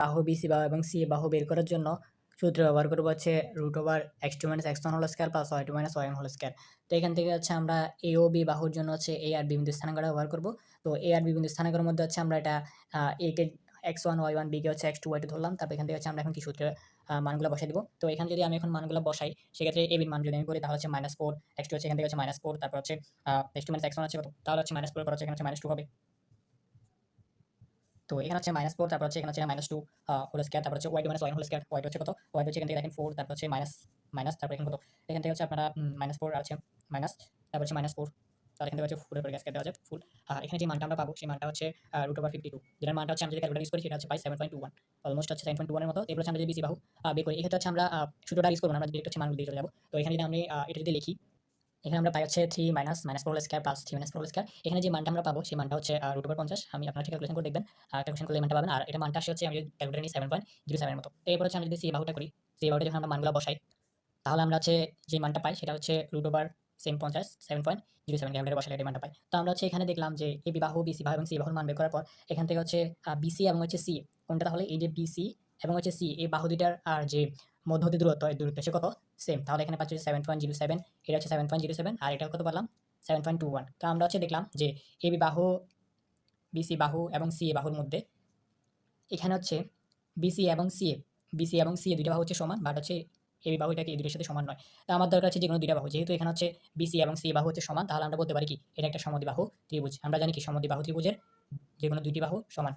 বাহু বিসি বাহু এবং সি বাহু বের করার জন্য সূত্র ব্যবহার করব হচ্ছে root over x two minus x one whole square plus y two minus y whole square তো এখান থেকে হচ্ছে আমরা এ ও বি বাহুর জন্য হচ্ছে এ আর বি বিন্দু স্থানাঙ্ক ব্যবহার করব। তো এ আর বি বিন্দু স্থানাঙ্কের মধ্যে হচ্ছে আমরা এটা A K x one y one BK হচ্ছে এক্স টু ওয়াই টু ধরলাম। তারপর এখান থেকে হচ্ছে আমরা এখন কি সূত্রে মানগুলো বসাই দিব। তো এখানে যদি আমি এখন মানগুলো বসাই, সেক্ষেত্রে এ বির মান যদি আমি করি, তাহলে হচ্ছে মাইনাস ফোর এক্স টু হচ্ছে এখান থেকে হচ্ছে মাইনাস ফোর তারপর হচ্ছে x two minus x one আছে, তাহলে হচ্ছে মাইনাস ফোর পর হচ্ছে এখানে হচ্ছে মাইনাস টু হবে। তো এখানে হচ্ছে মাইনাস ফোর তারপর হচ্ছে এখানে হচ্ছে মাইনাস টু হোল স্কোয়ার তারপর হচ্ছে y two minus y whole square y হচ্ছে কত ওয়াই হচ্ছে এখান থেকে দেখেন ফোর তারপর হচ্ছে মাইনাস মাইনাস তারপর এখানে কত এখান থেকে হচ্ছে আপনারা মাইনাস ফোর আছে মাইনাস তারপর হচ্ছে মাইনাস ফোর তার এখান থেকে হচ্ছে ফুলের পরে গ্যাস দেওয়া যায় ফুল আর এখানে যে মানটা আমরা পাবো সেই মানটা হচ্ছে রুট ওভার ফিফটি টু যেটার মানটা হচ্ছে আমরা যদি ক্যালকুলেট ইউজ করি সেটা হচ্ছে পাই seven point two one almost হচ্ছে সেভেন পয়েন্ট টু ওয়ানের মতো এরপর হচ্ছে আমরা যদি বিসি বাহু বের করি এক্ষেত্রে হচ্ছে আমরা শুধুটা ইউজ করব আমরা ডিরেক্ট হচ্ছে মানগুলো দিয়ে চলে যাব তো এখানে যদি আমি এটা যদি লিখি এখানে আমরা পাই হচ্ছে three minus minus four square plus three minus four square এখানে যে মানটা আমরা পাবো, সেই মানটা হচ্ছে রুট ওভার পঞ্চাশ। আমি আপনার ঠিক ক্যালকুলেশন করে দেখবেন ক্যালকুলেশন করলে মানটা পাবেন। আর এটা মানটা আসে হচ্ছে আমি ক্যালকুলেটার নিই সেভেন পয়েন্ট জিরো সেভেন মতো। এরপর হচ্ছে আমি যদি সি বাহুটা করি সি বাহুটা যখন আমরা মানগুলো বসাই, তাহলে আমরা হচ্ছে যে মানটা পাই, সেটা হচ্ছে রুট ওভার সেম পঞ্চাশ seven point zero seven calculator বসালে এই মানটা পাই। তো আমরা হচ্ছে এখানে দেখলাম যে এ বিবাহ বিসি বাহু এবং সি বাহুর মান বের করার পর, এখান থেকে হচ্ছে বিসি এবং হচ্ছে সি কোনটা তাহলে? এই যে বিসি এবং হচ্ছে সি, এই বাহু দুইটার, আর যে মধ্যবর্তী দূরত্ব, এই দূরত্ব সে কত? সেম তাহলে এখানে পাচ্ছি সেভেন পয়েন্ট জিরো সেভেন এটা হচ্ছে সেভেন পয়েন্ট জিরো সেভেন আর এটা কত পারলাম? সেভেন পয়েন্ট টু ওয়ান তো আমরা হচ্ছে দেখলাম যে এ, বি বাহু বিসি বাহু এবং সি এ বাহুর মধ্যে এখানে হচ্ছে বিসি এবং সি এ বিসি এবং সি এ দুইটা বাহু হচ্ছে সমান বাট হচ্ছে এ, বি বাহু এটাকে এই দুইটার সাথে সমান নয়? তো আমার দরকার হচ্ছে যে কোনো দুইটা বাহু, যেহেতু এখানে হচ্ছে বিসি এবং সি বাহু হচ্ছে সমান, তাহলে আমরা বলতে পারি কি? এটা একটা সমদ্বিবাহু ত্রিভুজ। আমরা জানি কি সমদ্বিবাহু ত্রিভুজের যে কোনো দুইটি বাহু সমান।